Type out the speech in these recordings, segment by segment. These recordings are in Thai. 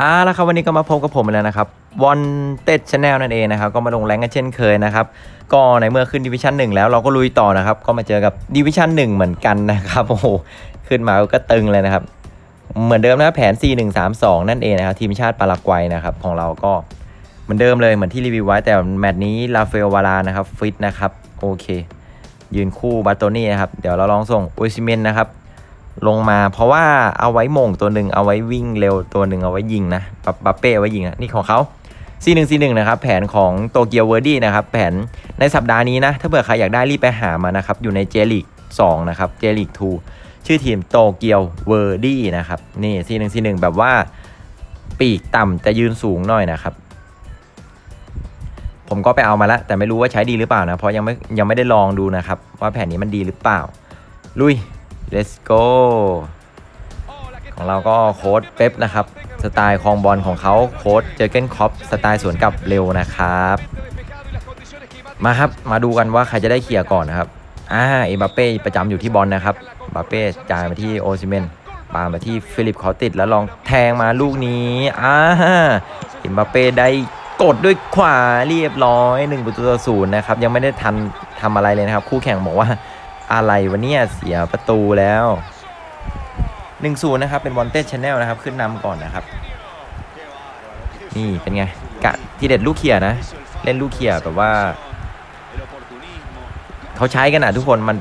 อ่าแล้วครับวันนี้ก็มาพบกับผมแล้วนะครับวอนเต็ดชาแนลนั่นเองนะครับก็มาลงแรงกันเช่นเคยนะครับก็ในเมื่อขึ้นดิวิชั่นหนึ่งแล้วเราก็ลุยต่อนะครับ ก็มาเจอกับดิวิชั่นหนึ่งเหมือนกันนะครับโอ้โหขึ้นมาก็ตึงเลยนะครับ เหมือนเดิมนะแผน 4132 นั่นเองนะครับทีมชาติปารากวัยนะครับของเราก็เหมือนเดิมเลยเหมือนที่รีวิวไว้แต่แมตช์นี้ลาเฟลวารานะครับฟิตนะครับโอเค ยืนคู่บาโตนี่นะครับ เดี๋ยวเราลองส่งโอซิเมนนะครับ ลงมาเพราะว่าเอาไว้มงตัวหนึ่งเอาไว้วิ่งเร็วตัวหนึ่งเอาไว้ยิงนะบับบัปเป้เอาไว้ยิงนะนี่ของเขาซีหนึ่งซีหนึ่งนะครับแผนของโตเกียวเวอร์ดี้นะครับแผนในสัปดาห์นี้นะถ้าเผื่อใครอยากได้รีบไปหามานะครับอยู่ในเจลิก2นะครับเจลิก2ชื่อทีมโตเกียวเวอร์ดี้นะครับนี่ซีหนึ่งซีหนึ่งแบบว่าปีกต่ำจะยืนสูงหน่อยนะครับ ผมก็ไปเอามาแล้ว แต่ไม่รู้ว่าใช้ดีหรือเปล่านะ เพราะยังไม่ยังไม่ได้ลองดูนะครับ ว่าแผ่นนี้มันดีหรือเปล่า ลุย let's go ของเราก็โค้ดเป๊ปนะครับ สไตล์คลองบอลของเขาโค้ดเจอเกนคอปสไตล์สวนกลับเร็วนะครับ มาครับมาดูกันว่าใครจะได้เคลียร์ก่อนนะครับอ่าเอ็มบัปเป้ประจำอยู่ที่บอลนะครับบัปเป้จ่ายมาที่โอซิเมนปามาที่ฟิลิปเขาติดแล้วลองแทงมาลูกนี้อ่าเอ็มบัปเป้ได้ กดด้วยขวาเรียบร้อย1ประตูต่อศูนย์นะครับ ยังไม่ได้ทันทำอะไรเลยนะครับ คู่แข่งบอกว่าอะไรวะเนี่ยเสียประตูแล้ว1-0นะครับ เป็นวอนเต้ชแนลนะครับ ขึ้นนำก่อนนะครับ นี่เป็นไงกะทีเด็ดลูกเขียนะ เล่นลูกเขียแบบว่า เขาใช้กันอะทุกคนมัน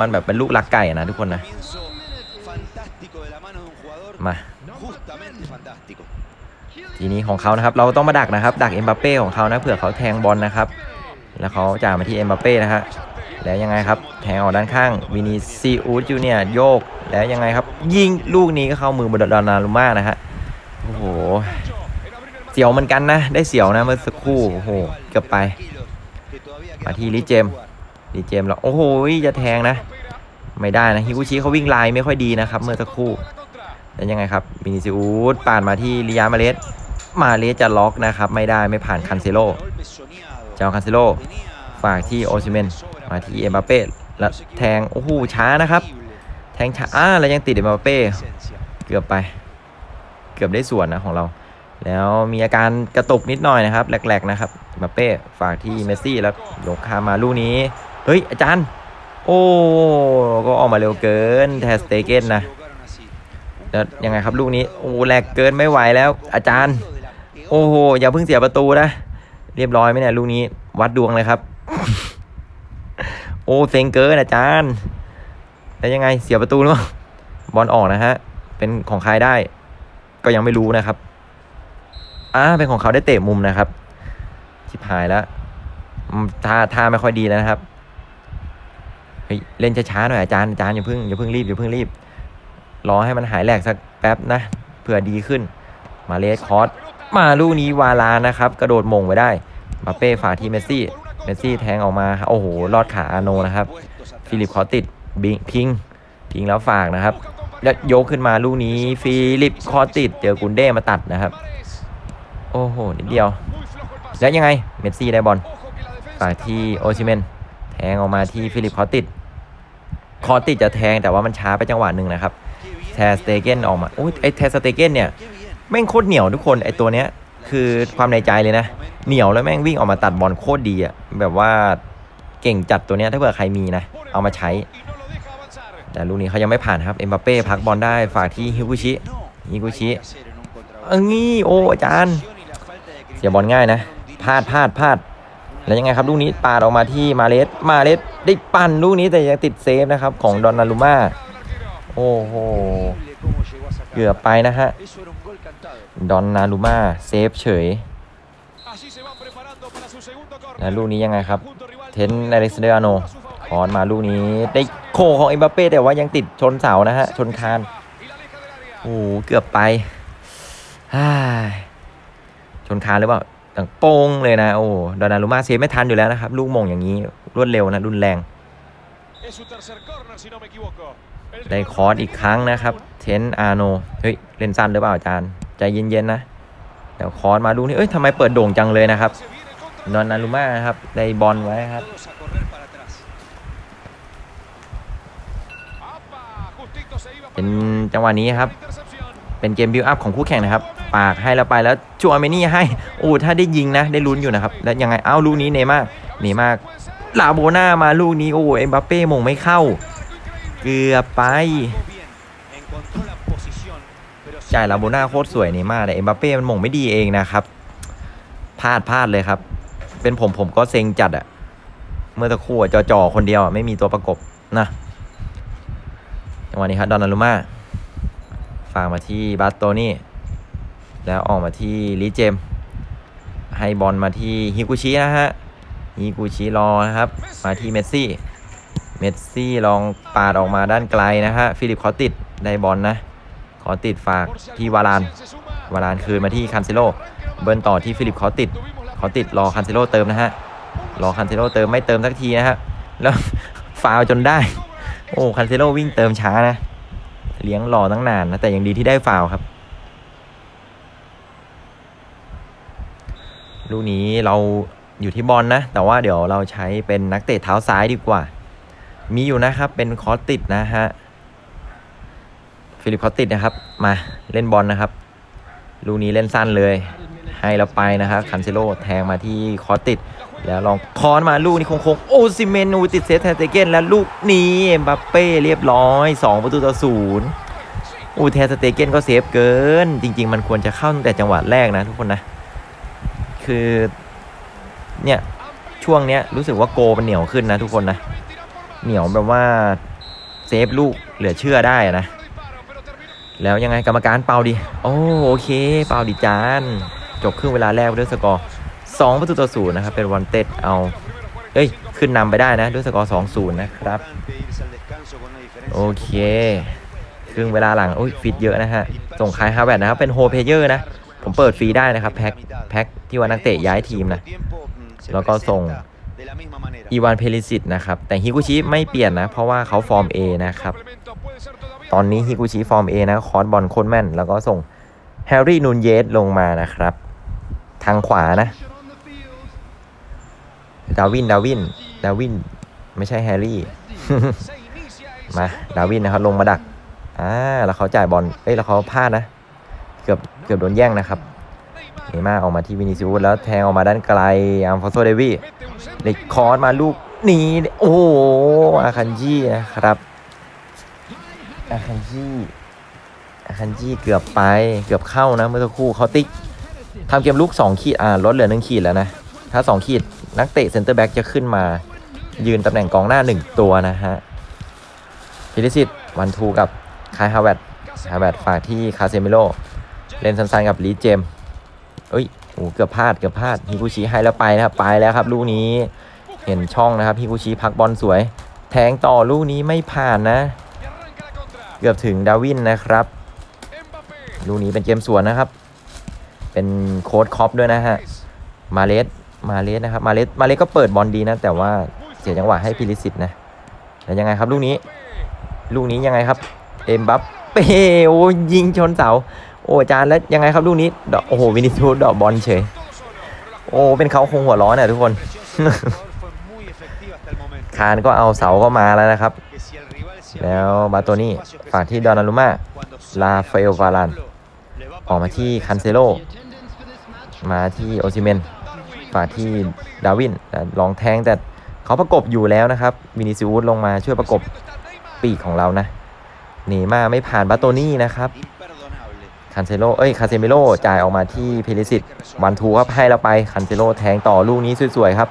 มันแบบเป็นลูกลักไก่นะทุกคนนะมา ทีนี้ของเขานะครับ เราต้องมาดักนะครับ ดักเอ็มบัปเป้ของเขานะเผื่อเขาแทงบอลนะครับ แล้วเขาจ่ายมาที่เอ็มบัปเป้นะฮะแล้วยังไงครับ แทงออกด้านข้างวินิซีอูดจูเนียโยก แล้วยังไงครับ ยิงลูกนี้ก็เข้ามือบดอนารุม่านะฮะโอ้โหเสียวเหมือนกันนะ ได้เสียวนะเมื่อสักครู่โอ้โหเกือบไป มาที่ลิเจมลิเจมแล้วโอ้โหจะแทงนะ ไม่ได้นะฮิกุชิเขาวิ่งไลน์ไม่ค่อยดีนะครับ เมื่อสักครู่ แล้วยังไงครับวินิซิอูดปาดมาที่ลิยามาเลสมาเลสจะล็อกนะครับ ไม่ได้ไม่ผ่านคันเซโลเจ้าคันเซโลฝากที่โอซิเมนมาที่เอ็มบัปเป้แล้วแทงโอ้โหช้านะครับ แทงช้าอ่าแล้วยังติดเอ็มบัปเป้เกือบไป เกือบได้ส่วนนะของเรา แล้วมีอาการกระตุกนิดหน่อยนะครับแหลกๆนะครับเอ็มบัปเป้ฝากที่เมสซี่แล้วลงคามาลูกนี้เฮ้ยอาจารย์ โอ้ก็ออกมาเร็วเกินแทสเตเกนนะ แล้วยังไงครับลูกนี้โอ้แหลกเกินไม่ไหวแล้ว อาจารย์ โอ้โหอย่าเพิ่งเสียประตูนะเรียบร้อยไหมเนี่ยลูกนี้วัดดวงเลยครับ โอ้เซ็งเกินอาจารย์แล้วยังไงเสียประตูหรือเปล่าบอลออกนะฮะ เป็นของใครได้ ก็ยังไม่รู้นะครับอ่าเป็นของเขาได้เตะมุมนะครับชิบหายแล้วท่าท่าไม่ค่อยดีแล้วนะครับเฮ้ยเล่นช้าๆหน่อยอาจารย์อาจารย์อย่าเพิ่งอย่าเพิ่งรีบอย่าเพิ่งรีบ รอให้มันหายแหลกสักแป๊บนะเผื่อดีขึ้น มาเลสคอสมาลูกนี้วาลานะครับ กระโดดมงไว้ได้มาเป้ฝากทีเมสซี่เมสซี่แทงออกมาโอ้โหลอดขาอาโนนะครับ ฟิลิปคอติดบิงพิงพิงแล้วฝากนะครับ แล้วยกขึ้นมาลูกนี้ ฟิลิปคอติดเจอกุนเด้มาตัดนะครับ โอ้โหนิดเดียว แล้วยังไงเมสซี่ได้บอลฝากที่โอซิเมนแทงออกมาที่ฟิลิปคอติดคอติดจะแทงแต่ว่ามันช้าไปจังหวะหนึ่งนะครับ แทสเตเกนออกมาโอ้ยไอแทสเตเกนเนี่ยแม่งโคตรเหนียวทุกคนไอตัวเนี้ยคือความในใจเลยนะ เหนียวแล้วแม่งวิ่งออกมาตัดบอลโคตรดีอะแบบว่าเก่งจัดตัวเนี้ยถ้าเผื่อใครมีนะ เอามาใช้ แต่ลูกนี้เขายังไม่ผ่านครับเอ็มบัปเป้พักบอลได้ฝากที่ฮิกุชิฮิกุชิเอ้ยโอ้อาจารย์ เสียบอลง่ายนะพลาดพลาดพลาดแล้วยังไงครับลูกนี้ปาดออกมาที่มาเลสมาเลสได้ปั่นลูกนี้แต่ยังติดเซฟนะครับของดอนนารุม่า โอ้โห เกือบไปนะฮะ ดอนนารุม่าเซฟเฉย แล้วลูกนี้ยังไงครับ เทนอเล็กซานเดอร์อาโนถอนมาลูกนี้ ได้โคของเอ็มบัปเป้แต่ว่ายังติดชนเสานะฮะ ชนคาน โอ้โหเกือบไปฮ่าชนคานหรือเปล่าต่างโป้งเลยนะ โอ้ ดอนนารุม่าเซฟไม่ทันอยู่แล้วนะครับ ลูกมงอย่างนี้ รวดเร็วนะ รุนแรง ได้คอร์สอีกครั้งนะครับ เทนอาโน เฮ้ย เล่นสั้นหรือเปล่าอาจารย์ ใจเย็นๆนะ เดี๋ยวคอร์สมาดูนี่ เอ้ยทำไมเปิดโด่งจังเลยนะครับ นอนนารุม่านะครับ ได้บอลไว้ครับ เป็นจังหวะนี้ครับ เป็นเกมบิวอัพของคู่แข่งนะครับ ปากให้แล้วไปแล้วชัวเมนี่ให้ โอ้ถ้าได้ยิงนะ ได้ลุ้นอยู่นะครับ แล้วยังไง เอ้าลูกนี้เนย์มาเนย์มาลาโบน่ามาลูกนี้ โอ้เอ็มบัปเป้มงไม่เข้า เกือบไป จ่ายลาโบน่าโคตรสวยนย์มาร์แต่เอ็มบัปเป้มันมงไม่ดีเองนะครับ พลาดพลาดเลยครับ เป็นผมผมก็เซ็งจัดอะเมื่อตะครู่อะจอๆคนเดียวไม่มีตัวประกบนะจังหวะนี้ครับดอนนารุมาฝากมาที่บาสโตนี่แล้วออกมาที่ลิเจม ให้บอลมาที่ฮิกุชินะฮะฮิกุชิรอนะครับ มาที่เมสซี่ เมสซี่ลองปาดออกมาด้านไกลนะฮะฟิลิปขอติดได้บอลนะ ขอติดฝากที่วารานวารานคืนมาที่คันเซโลเบิร์นต่อที่ฟิลิปขอติดขอติดรอคันเซโลเติมนะฮะรอคันเซโลเติมไม่เติมสักทีนะฮะแล้วฟาวจนได้ โอ้คันเซโลวิ่งเติมช้านะ เลี้ยงรอตั้งนานนะแต่ยังดีที่ได้ฟาวครับลูกนี้เราอยู่ที่บอลนะ แต่ว่าเดี๋ยวเราใช้เป็นนักเตะเท้าซ้ายดีกว่า มีอยู่นะครับ เป็นคอสติดนะฮะฟิลิปคอสติดนะครับ มาเล่นบอลนะครับลูกนี้เล่นสั้นเลย ให้เราไปนะครับคันเซโลแทงมาที่คอสติด แล้วลองคอนมาลูกนี้โค้งโอซิเมนูติดเซตแทนเตเกนแล้วลูกนี้เอ็มบัปเป้เรียบร้อย 2 ประตูต่อศูนย์อูแทสเตเกนก็เซฟเกิน จริง ๆ มันควรจะเข้าตั้งแต่จังหวะแรกนะทุกคนนะ คือเนี่ยช่วงเนี้ยรู้สึกว่าโกมันเหนียวขึ้นนะทุกคนนะ เหนียวแบบว่าเซฟลูกเหลือเชื่อได้นะ แล้วยังไงกรรมการเป่าดิโอ้โอเค เป่าดิจาน จบครึ่งเวลาแรกด้วยสกอร์2ประตูต่อศูนย์นะครับ เป็นวันเต็ดเอาเอ้ย ขึ้นนำไปได้นะ ด้วยสกอร์2 0นย์นะครับ โอเค ครึ่งเวลาหลังโอ้ยฟิตเยอะนะฮะ ส่งคายฮาแวร์นะครับ เป็นโฮเพเยอร์นะ ผมเปิดฟรีได้นะครับ แพ็คแพ็คที่ว่านักเตะย้ายทีมนะ แล้วก็ส่ง อีวานเพลิสิตนะครับ แต่ฮิกุชิไม่เปลี่ยนนะ เพราะว่าเขาฟอร์ม A นะครับ ตอนนี้ฮิกุชิฟอร์ม A นะ คอร์สบอลโคตรแม่น แล้วก็ส่งแฮร์รี่นูนเยสลงมานะครับ ทางขวานะ ดาวิน ดาวิน ดาวิน ไม่ใช่แฮร์รี่ มา ดาวินนะครับลงมาดัก อ่า แล้วเขาจ่ายบอล เอ้ย แล้วเขาพลาดนะ เกือบ เกือบโดนแย่งนะครับ เนย์มาร์ออกมาที่วินิซิอุสแล้วแทงออกมาด้านไกลอัมฟาโซเดวี่ เด็กคอร์สมาลูกนี้โอ้โหอาคันจีนะครับอาคันจีอาคันจีเกือบไปเกือบเข้านะเมื่อสักครู่เขาติ๊กทำเกมลุก2ขีดอ่าลดเหลือ1ขีดแล้วนะ ถ้า 2 ขีดนักเตะเซนเตอร์แบ็กจะขึ้นมา ยืนตำแหน่งกองหน้า 1 ตัวนะฮะพิลิสิตวันทูกับคายฮาวเวตฮาวเวตฝากที่คาเซมิโลเล่นสั้นๆกับลีเจมส์เอ้ยโอ้เกือบพลาดเกือบพลาดฮิกุชิให้แล้วไปนะครับไปแล้วครับ ลูกนี้เห็นช่องนะครับฮิกุชิพักบอลสวย แทงต่อลูกนี้ไม่ผ่านนะ เกือบถึงดาวินนะครับ ลูกนี้เป็นเกมสวนนะครับ เป็นโค้ดคอปด้วยนะฮะมาเลสมาเลสนะครับมาเลสมาเลสก็เปิดบอลดีนะ แต่ว่าเสียจังหวะให้พิลิสิตนะแล้วยังไงครับลูกนี้ ลูกนี้ยังไงครับ เอ็มบัปเป้โอ้ยิงชนเสา อ้อาจารย์แล้วยังไงครับลูกนี้ดอกโอ้โหวินิทูดอกบอลเฉย โอ้เป็นเขาคงหัวร้อนน่ะทุกคน คานก็เอาเสาก็มาแล้วนะครับ แล้วบาโตนี่ฝากที่ดอนารุมาลาเฟลวาลานออกมาที่คันเซโลมาที่โอซิเมนฝากที่ดาวินแต่ลองแทงแต่เขาประกบอยู่แล้วนะครับวินิซิอุสลงมาช่วยประกบปีกของเรานะหนีมาไม่ผ่านบาโตนี่นะครับ คันเซโลเอ้ยคาเซมิโลจ่ายออกมาที่เพลิสิตวันทูครับให้แล้วไปคันเซโลแทงต่อลูกนี้สวยๆครับ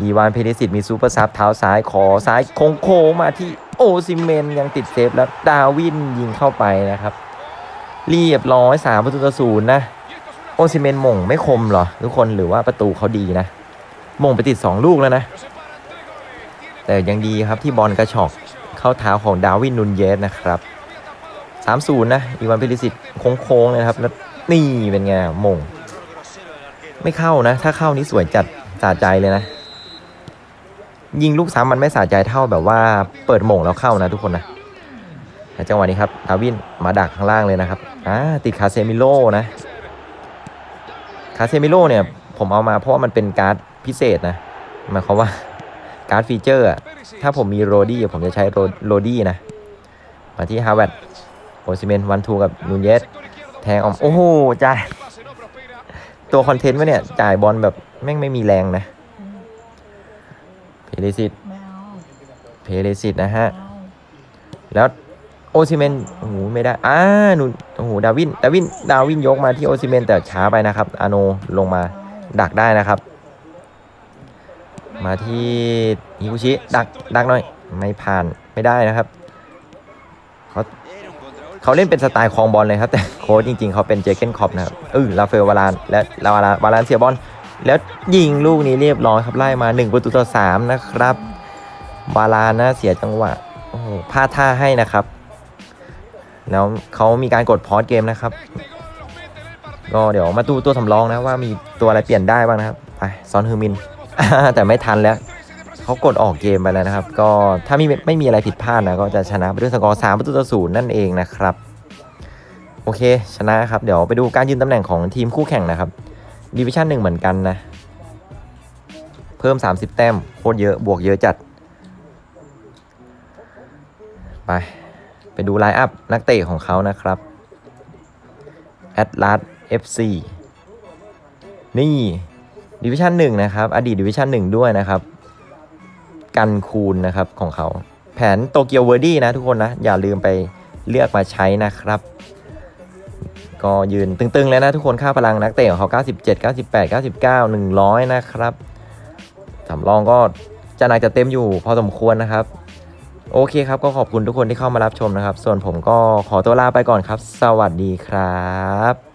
อีวานเพลิสิตมีซูเปอร์ซับเท้าซ้ายขอซ้ายโค้งๆมาที่โอซิเมนยังติดเซฟแล้วดาวินยิงเข้าไปนะครับเรียบร้อยสามประตูต่อศูนย์นะ โอซิเมนม่งไม่คมเหรอ ทุกคนหรือว่าประตูเขาดีนะม่งไปติด 2 ลูกแล้วนะ แต่ยังดีครับที่บอลกระชอกเข้าเท้าของดาวินนุนเยสนะครับ สามศูนย์นะ อีวานเพลิสิตโค้งๆเลยนะครับ แล้วนี่เป็นไงมง ไม่เข้านะ ถ้าเข้านี่สวยจัดสะใจเลยนะ ยิงลูกซ้ำมันไม่สะใจเท่าแบบว่าเปิดมงแล้วเข้านะทุกคนนะแต่จังหวะนี้ครับดาวินมาดักข้างล่างเลยนะครับอ่าติดคาเซมิโลนะคาเซมิโลเนี่ยผมเอามาเพราะว่ามันเป็นการ์ดพิเศษนะหมายความว่าการ์ดฟีเจอร์ถ้าผมมีโรดี้ผมจะใช้โรดี้นะ มาที่ฮาวเวด โอซิเมนวันทูกับนูนเยสแทงออกโอ้โหจ่ายตัวคอนเทนต์วะเนี่ย จ่ายบอลแบบแม่งไม่มีแรงนะ เพเรซิตเพเรซิตนะฮะ แล้วโอซิเมนโอ้โหไม่ได้อ่าหนูโอ้โหดาวินดาวินดาวินยกมาที่โอซิเมนแต่ช้าไปนะครับ อาโนลงมาดักได้นะครับ มาที่ฮิคุชิดักดักหน่อย ไม่ผ่านไม่ได้นะครับ เขาเล่นเป็นสไตล์คลองบอลเลยครับ แต่โค้ชจริงๆ เขาเป็นเจเกนคอปนะครับเออลาเฟลวาลานและลาวาลานวาลานเสียบอลแล้วยิงลูกนี้เรียบร้อยครับไล่มา 1 ประตูต่อ 3 นะครับวาลานนะเสียจังหวะโอ้โหพลาดท่าให้นะครับ แล้วเขามีการกดพอสเกมนะครับก็เดี๋ยวมาดูตัวสำรองนะว่ามีตัวอะไรเปลี่ยนได้บ้างนะครับไปซอนฮือมิน แต่ไม่ทันแล้ว เขากดออกเกมไปแล้วนะครับ ก็ถ้าไม่ไม่มีอะไรผิดพลาดนะก็จะชนะไปด้วยสกอร์3ประตูต่อศูนย์นั่นเองนะครับ โอเคชนะครับ เดี๋ยวไปดูการยืนตำแหน่งของทีมคู่แข่งนะครับดิวิชั่นหนึ่งเหมือนกันนะ เพิ่ม 30 แต้มโคตรเยอะบวกเยอะจัด ไป ไปดูไลน์อัพนักเตะของเขานะครับ a t l a s FC นี่ดิวิชั่นหนึ่งนะครับ อดีตดิวิชั่นหนึ่งด้วยนะครับ กันคูณนะครับของเขา แผนโตเกียวเวอร์ดี้นะทุกคนนะ อย่าลืมไปเลือกมาใช้นะครับ ก็ยืนตึงๆเลยนะทุกคนค่าพลังนักเตะของเขา 97 98 99 100 นะครับสำรองก็จะหนักจะเต็มอยู่พอสมควรนะครับ โอเคครับก็ขอบคุณทุกคนที่เข้ามารับชมนะครับ ส่วนผมก็ขอตัวลาไปก่อนครับ สวัสดีครับ